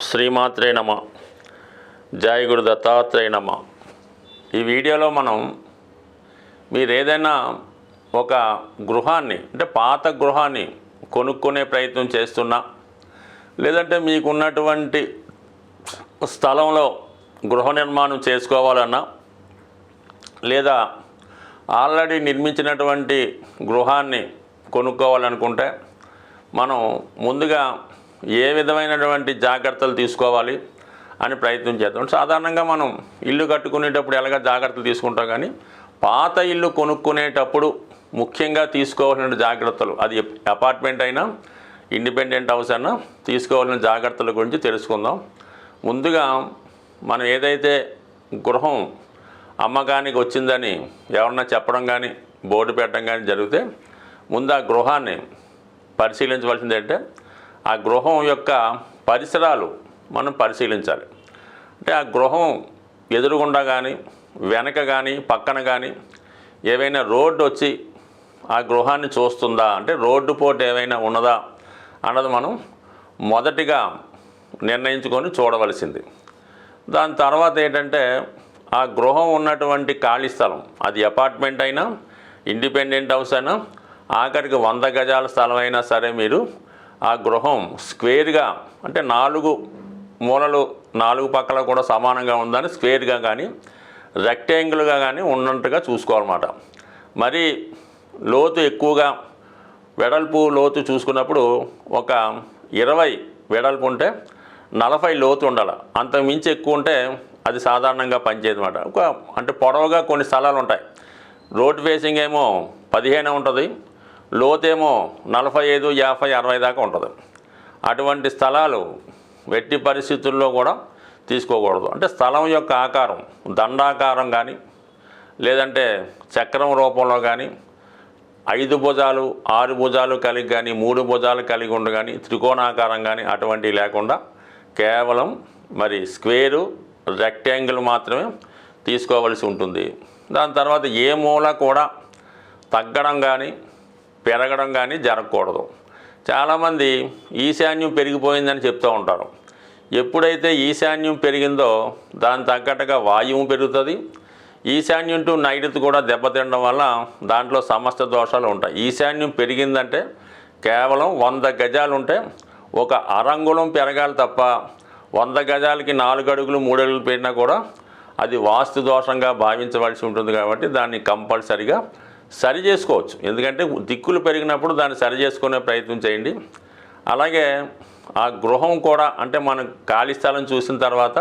శ్రీమాత్రే నమ. జయ గురు దత్తాత్రేయ నమ. ఈ వీడియోలో మనం మీరు ఏదైనా ఒక గృహాన్ని అంటే పాత గృహాన్ని కొనుక్కునే ప్రయత్నం చేస్తున్నా లేదంటే మీకున్నటువంటి స్థలంలో గృహ నిర్మాణం చేసుకోవాలన్నా లేదా ఆల్రెడీ నిర్మించినటువంటి గృహాన్ని కొనుక్కోవాలనుకుంటే మనం ముందుగా ఏ విధమైనటువంటి జాగ్రత్తలు తీసుకోవాలి అని ప్రయత్నం చేద్దాం. సాధారణంగా మనం ఇల్లు కట్టుకునేటప్పుడు ఎలాగ జాగ్రత్తలు తీసుకుంటాం కానీ పాత ఇల్లు కొనుక్కునేటప్పుడు ముఖ్యంగా తీసుకోవాల్సిన జాగ్రత్తలు అది అపార్ట్మెంట్ అయినా ఇండిపెండెంట్ హౌస్ అయినా తీసుకోవాల్సిన జాగ్రత్తల గురించి తెలుసుకుందాం. ముందుగా మనం ఏదైతే గృహం అమ్మకానికి వచ్చిందని ఎవరన్నా చెప్పడం కానీ బోర్డు పెట్టడం కానీ జరిగితే ముందు ఆ గృహాన్ని పరిశీలించవలసింది అంటే ఆ గృహం యొక్క పరిసరాలు మనం పరిశీలించాలి. అంటే ఆ గృహం ఎదురుగుండా కానీ వెనక కానీ పక్కన కానీ ఏవైనా రోడ్డు వచ్చి ఆ గృహాన్ని చూస్తుందా? అంటే రోడ్డు పోటు ఏమైనా ఉన్నదా అన్నది మనం మొదటిగా నిర్ణయించుకొని చూడవలసింది. దాని తర్వాత ఏంటంటే ఆ గృహం ఉన్నటువంటి ఖాళీ స్థలం అది అపార్ట్మెంట్ అయినా ఇండిపెండెంట్ హౌస్ అయినా ఆఖరికి వంద గజాల స్థలం అయినా సరే మీరు ఆ గృహం స్క్వేర్గా అంటే నాలుగు మూలలు నాలుగు పక్కల కూడా సమానంగా ఉందని స్క్వేర్గా కానీ రెక్టాంగిల్గా కానీ ఉన్నట్టుగా చూసుకోవాలన్నమాట. మరి లోతు ఎక్కువగా వెడల్పు లోతు చూసుకున్నప్పుడు ఒక ఇరవై వెడల్పు ఉంటే నలభై లోతు ఉండాలి. అంతకు మించి ఎక్కువ ఉంటే అది సాధారణంగా పనిచేయదన్నమాట. ఒక అంటే పొడవుగా కొన్ని స్థలాలు ఉంటాయి. రోడ్ ఫేసింగ్ ఏమో పదిహేను ఉంటుంది. లోతేమో నలభై ఐదు యాభై అరవై దాకా ఉంటుంది. అటువంటి స్థలాలు వెట్టి పరిస్థితుల్లో కూడా తీసుకోకూడదు. అంటే స్థలం యొక్క ఆకారం దండాకారం కానీ లేదంటే చక్రం రూపంలో కానీ ఐదు భుజాలు ఆరు భుజాలు కలిగి కానీ మూడు భుజాలు కలిగి ఉండు కానీ త్రికోణాకారం కానీ అటువంటివి లేకుండా కేవలం మరి స్క్వేరు రెక్టాంగిల్ మాత్రమే తీసుకోవలసి ఉంటుంది. దాని తర్వాత ఏ మూల కూడా తగ్గడం కానీ పెరగడం కానీ జరగకూడదు. చాలామంది ఈశాన్యం పెరిగిపోయిందని చెప్తూ ఉంటారు. ఎప్పుడైతే ఈశాన్యం పెరిగిందో దాని తగ్గట్టుగా వాయువు పెరుగుతుంది. ఈశాన్యం టు నైరుతి కూడా దెబ్బతినడం వల్ల దాంట్లో సమస్త దోషాలు ఉంటాయి. ఈశాన్యం పెరిగిందంటే కేవలం వంద గజాలు ఉంటే ఒక అరంగుళం పెరగాలి తప్ప వంద గజాలకి నాలుగు అడుగులు మూడు అడుగులు పెట్టినా కూడా అది వాస్తు దోషంగా భావించవలసి ఉంటుంది కాబట్టి దాన్ని కంపల్సరిగా సరి చేసుకోవచ్చు. ఎందుకంటే దిక్కులు పెరిగినప్పుడు దాన్ని సరి చేసుకునే ప్రయత్నం చేయండి. అలాగే ఆ గృహం కూడా అంటే మనం ఖాళీ స్థలం చూసిన తర్వాత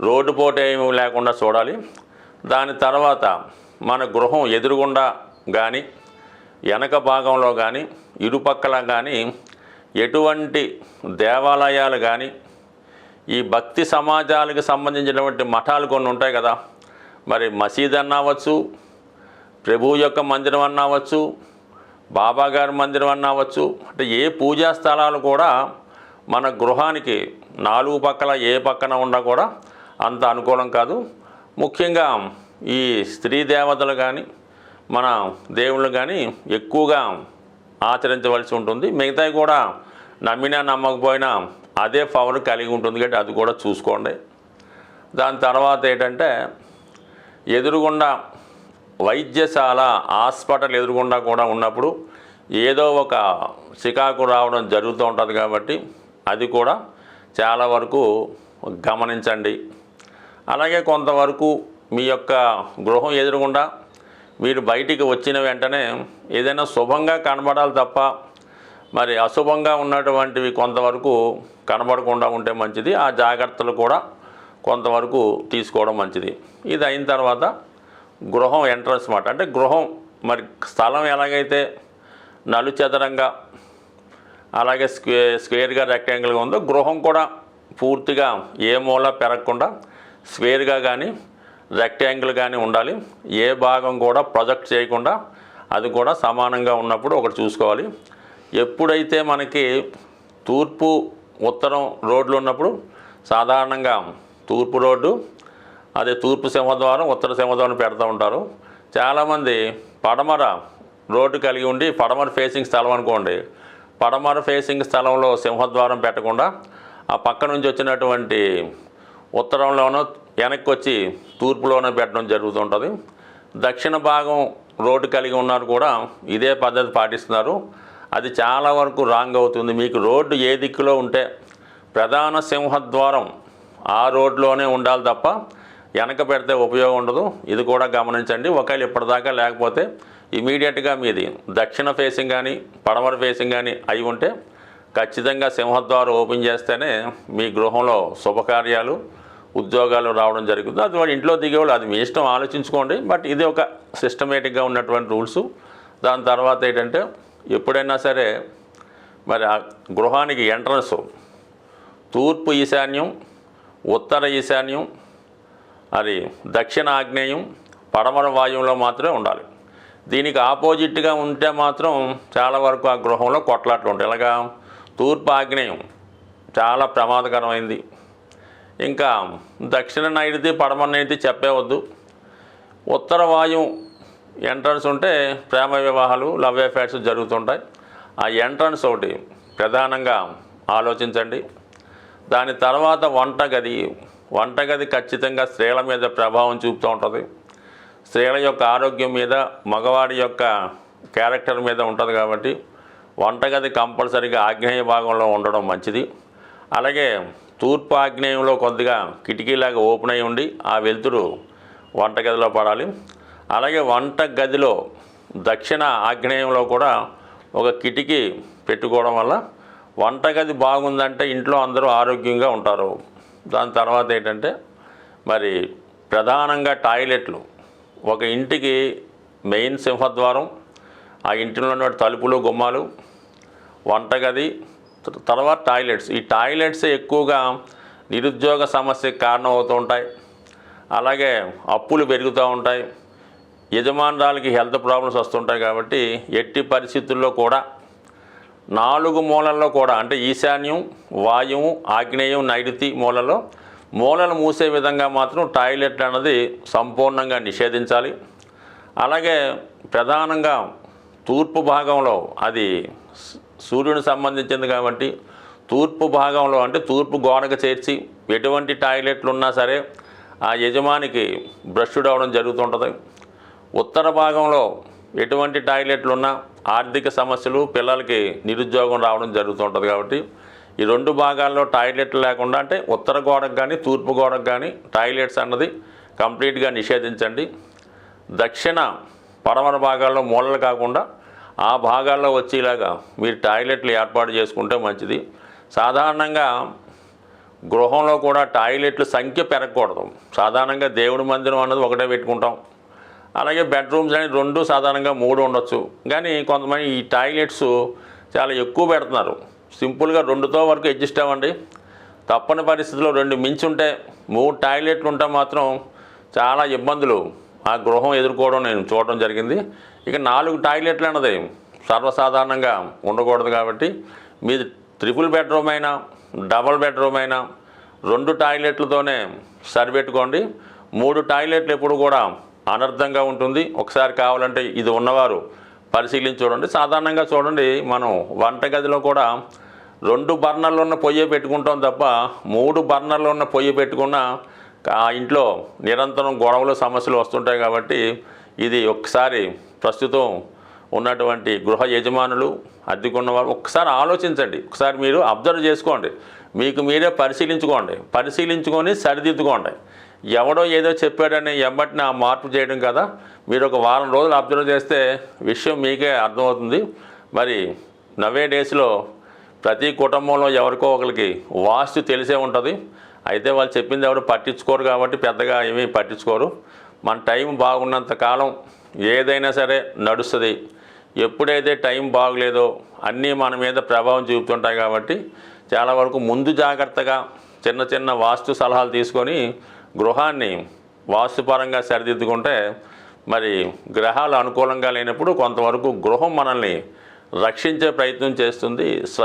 రోడ్డు పోటు ఏమీ లేకుండా చూడాలి. దాని తర్వాత మన గృహం ఎదురుగుండా కానీ వెనక భాగంలో కానీ ఇరుపక్కల కానీ ఎటువంటి దేవాలయాలు కానీ ఈ భక్తి సమాజాలకు సంబంధించినటువంటి మఠాలు కొన్ని ఉంటాయి కదా. మరి మసీద్ అన్న ప్రభువు ప్రభు యొక్క మందిరం అన్నవచ్చు బాబాగారి మందిరం అన్నవచ్చు అంటే ఏ పూజా స్థలాలు కూడా మన గృహానికి నాలుగు పక్కల ఏ పక్కన ఉన్నా కూడా అంత అనుకూలం కాదు. ముఖ్యంగా ఈ స్త్రీ దేవతలు కానీ మన దేవుళ్ళు కానీ ఎక్కువగా ఆచరించవలసి ఉంటుంది. మిగతావి కూడా నమ్మినా నమ్మకపోయినా అదే పవర్ కలిగి ఉంటుంది కాబట్టి అది కూడా చూసుకోండి. దాని తర్వాత ఏంటంటే ఎదురుగుండా వైద్యశాల హాస్పిటల్ ఎదురుగుండా కూడా ఉన్నప్పుడు ఏదో ఒక చికాకు రావడం జరుగుతూ ఉంటుంది కాబట్టి అది కూడా చాలా వరకు గమనించండి. అలాగే కొంతవరకు మీ యొక్క గృహం ఎదురుగుండా మీరు బయటికి వచ్చిన వెంటనే ఏదైనా శుభంగా కనబడాలి తప్ప మరి అశుభంగా ఉన్నటువంటివి కొంతవరకు కనబడకుండా ఉంటే మంచిది. ఆ జాగ్రత్తలు కూడా కొంతవరకు తీసుకోవడం మంచిది. ఇది అయిన తర్వాత గృహం ఎంట్రన్స్ మాట. అంటే గృహం మరి స్థలం ఎలాగైతే నలుచదరంగా అలాగే స్క్వే స్క్వేర్గా రెక్టాంగిల్గా ఉందో గృహం కూడా పూర్తిగా ఏ మూల పెరగకుండా స్క్వేర్గా కానీ రెక్టాంగిల్ కానీ ఉండాలి. ఏ భాగం కూడా ప్రొజెక్ట్ చేయకుండా అది కూడా సమానంగా ఉన్నప్పుడు ఒకటి చూసుకోవాలి. ఎప్పుడైతే మనకి తూర్పు ఉత్తరం రోడ్లు ఉన్నప్పుడు సాధారణంగా తూర్పు రోడ్డు అదే తూర్పు సింహద్వారం ఉత్తర సింహద్వారం పెడతా ఉంటారు. చాలామంది పడమర రోడ్డు కలిగి ఉండి పడమర ఫేసింగ్ స్థలం అనుకోండి. పడమర ఫేసింగ్ స్థలంలో సింహద్వారం పెట్టకుండా ఆ పక్క నుంచి వచ్చినటువంటి ఉత్తరంలోనో వెనక్కి వచ్చి తూర్పులోనో పెట్టడం జరుగుతుంటుంది. దక్షిణ భాగం రోడ్డు కలిగి ఉన్నారు కూడా ఇదే పద్ధతి పాటిస్తున్నారు. అది చాలా వరకు రాంగ్ అవుతుంది. మీకు రోడ్డు ఏ దిక్కులో ఉంటే ప్రధాన సింహద్వారం ఆ రోడ్లోనే ఉండాలి తప్ప వెనక పెడితే ఉపయోగం ఉండదు. ఇది కూడా గమనించండి. ఒకవేళ ఇప్పటిదాకా లేకపోతే ఇమీడియట్గా మీది దక్షిణ ఫేసింగ్ కానీ పడమర ఫేసింగ్ కానీ అయి ఉంటే ఖచ్చితంగా సింహద్వారం ఓపెన్ చేస్తేనే మీ గృహంలో శుభకార్యాలు ఉద్యోగాలు రావడం జరుగుతుంది. అది ఇంట్లో దిగేవాళ్ళు అది మీ ఇష్టం ఆలోచించుకోండి. బట్ ఇది ఒక సిస్టమేటిక్గా ఉన్నటువంటి రూల్స్. దాని తర్వాత ఏంటంటే ఎప్పుడైనా సరే మరి ఆ గృహానికి ఎంట్రన్స్ తూర్పు ఈశాన్యం ఉత్తర ఈశాన్యం అది దక్షిణ ఆగ్నేయం పడమర వాయువులో మాత్రమే ఉండాలి. దీనికి ఆపోజిట్గా ఉంటే మాత్రం చాలా వరకు ఆ గృహంలో కొట్లాట్లు ఉంటాయి. ఇలాగా తూర్పు ఆగ్నేయం చాలా ప్రమాదకరమైంది. ఇంకా దక్షిణ నైరుతి పడమర నైరుతి చెప్పేవద్దు. ఉత్తర వాయువు ఎంట్రన్స్ ఉంటే ప్రేమ వివాహాలు లవ్ అఫేర్స్ జరుగుతుంటాయి. ఆ ఎంట్రన్స్ ఒకటి ప్రధానంగా ఆలోచించండి. దాని తర్వాత వంట గది వంటగది ఖచ్చితంగా స్త్రీల మీద ప్రభావం చూపుతూ ఉంటుంది. స్త్రీల యొక్క ఆరోగ్యం మీద మగవాడి యొక్క క్యారెక్టర్ మీద ఉంటుంది కాబట్టి వంటగది కంపల్సరీగా ఆగ్నేయ భాగంలో ఉండడం మంచిది. అలాగే తూర్పు ఆగ్నేయంలో కొద్దిగా కిటికీలాగా ఓపెన్ అయి ఉండి ఆ వెలుతురు వంటగదిలో పడాలి. అలాగే వంట గదిలో దక్షిణ ఆగ్నేయంలో కూడా ఒక కిటికీ పెట్టుకోవడం వల్ల వంటగది బాగుందంటే ఇంట్లో అందరూ ఆరోగ్యంగా ఉంటారు. దాని తర్వాత ఏంటంటే మరి ప్రధానంగా టాయిలెట్లు. ఒక ఇంటికి మెయిన్ సింహద్వారం ఆ ఇంటిలో ఉన్న తలుపులు గుమ్మాలు వంటగది తర్వాత టాయిలెట్స్. ఈ టాయిలెట్స్ ఎక్కువగా నిరుద్యోగ సమస్యకు కారణం అవుతూ ఉంటాయి. అలాగే అప్పులు పెరుగుతూ ఉంటాయి. యజమానురాలకి హెల్త్ ప్రాబ్లమ్స్ వస్తుంటాయి కాబట్టి ఎట్టి పరిస్థితుల్లో కూడా నాలుగు మూలల్లో కూడా అంటే ఈశాన్యం వాయువు ఆగ్నేయం నైరుతి మూలలో మూలలు మూసే విధంగా మాత్రం టాయిలెట్ అన్నది సంపూర్ణంగా నిషేధించాలి. అలాగే ప్రధానంగా తూర్పు భాగంలో అది సూర్యుని సంబంధించింది కాబట్టి తూర్పు భాగంలో అంటే తూర్పు గోడకు చేర్చి ఎటువంటి టాయిలెట్లు ఉన్నా సరే ఆ యజమానికి బ్రష్డ్ అవడం జరుగుతుంటుంది. ఉత్తర భాగంలో ఎటువంటి టాయిలెట్లు ఉన్నా ఆర్థిక సమస్యలు పిల్లలకి నిరుద్యోగం రావడం జరుగుతుంటుంది కాబట్టి ఈ రెండు భాగాల్లో టాయిలెట్లు లేకుండా అంటే ఉత్తర గోడకు కానీ తూర్పు గోడకు కానీ టాయిలెట్స్ అన్నది కంప్లీట్గా నిషేధించండి. దక్షిణ పడమర భాగాల్లో మూలలు కాకుండా ఆ భాగాల్లో వచ్చేలాగా మీరు టాయిలెట్లు ఏర్పాటు చేసుకుంటే మంచిది. సాధారణంగా గృహంలో కూడా టాయిలెట్ల సంఖ్య పెరగకూడదు. సాధారణంగా దేవుడి మందిరం అన్నది ఒకటే పెట్టుకుంటాం. అలాగే బెడ్రూమ్స్ అనేది రెండు సాధారణంగా మూడు ఉండొచ్చు. కానీ కొంతమంది ఈ టాయిలెట్స్ చాలా ఎక్కువ పెడుతున్నారు. సింపుల్గా రెండుతో వరకు అడ్జస్ట్ అవ్వండి. తప్పని పరిస్థితిలో రెండు మించి ఉంటే మూడు టాయిలెట్లు ఉంటే మాత్రం చాలా ఇబ్బందులు. ఆ గృహం ఎదుర్కోవడం నేను చూడడం జరిగింది. ఇక నాలుగు టాయిలెట్లు అన్నది సర్వసాధారణంగా ఉండకూడదు కాబట్టి మీది త్రిపుల్ బెడ్రూమ్ అయినా డబల్ బెడ్రూమ్ అయినా రెండు టాయిలెట్లతోనే సరిపెట్టుకోండి. మూడు టాయిలెట్లు ఎప్పుడు కూడా అనర్థంగా ఉంటుంది. ఒకసారి కావాలంటే ఇది ఉన్నవారు పరిశీలించి చూడండి. సాధారణంగా చూడండి మనం వంటగదిలో కూడా రెండు బర్నర్లు ఉన్న పొయ్యి పెట్టుకుంటాం తప్ప మూడు బర్నర్లు ఉన్న పొయ్యి పెట్టుకున్న ఆ ఇంట్లో నిరంతరం గొడవలు సమస్యలు వస్తుంటాయి కాబట్టి ఇది ఒకసారి ప్రస్తుతం ఉన్నటువంటి గృహ యజమానులు అద్దెకున్న వారు ఒకసారి ఆలోచించండి. ఒకసారి మీరు అబ్జర్వ్ చేసుకోండి. మీకు మీరే పరిశీలించుకోండి. పరిశీలించుకొని సరిదిద్దుకోండి. ఎవడో ఏదో చెప్పాడని ఎమ్మటిని ఆ మార్పు చేయడం కదా? మీరు ఒక వారం రోజులు అబ్జర్వ్ చేస్తే విషయం మీకే అర్థమవుతుంది. మరి నవే డేస్లో ప్రతి కుటుంబంలో ఎవరికో ఒకరికి వాస్తు తెలిసే ఉంటుంది. అయితే వాళ్ళు చెప్పింది ఎవరు పట్టించుకోరు కాబట్టి పెద్దగా ఏమీ పట్టించుకోరు. మన టైం బాగున్నంత కాలం ఏదైనా సరే నడుస్తుంది. ఎప్పుడైతే టైం బాగలేదో అన్నీ మన మీద ప్రభావం చూపుతుంటాయి కాబట్టి చాలా వరకు ముందు జాగ్రత్తగా చిన్న చిన్న వాస్తు సలహాలు తీసుకొని గృహాన్ని వాస్తుపరంగా సరిదిద్దుకుంటే మరి గ్రహాలు అనుకూలంగా లేనప్పుడు కొంతవరకు గృహం మనల్ని రక్షించే ప్రయత్నం చేస్తుంది స్వ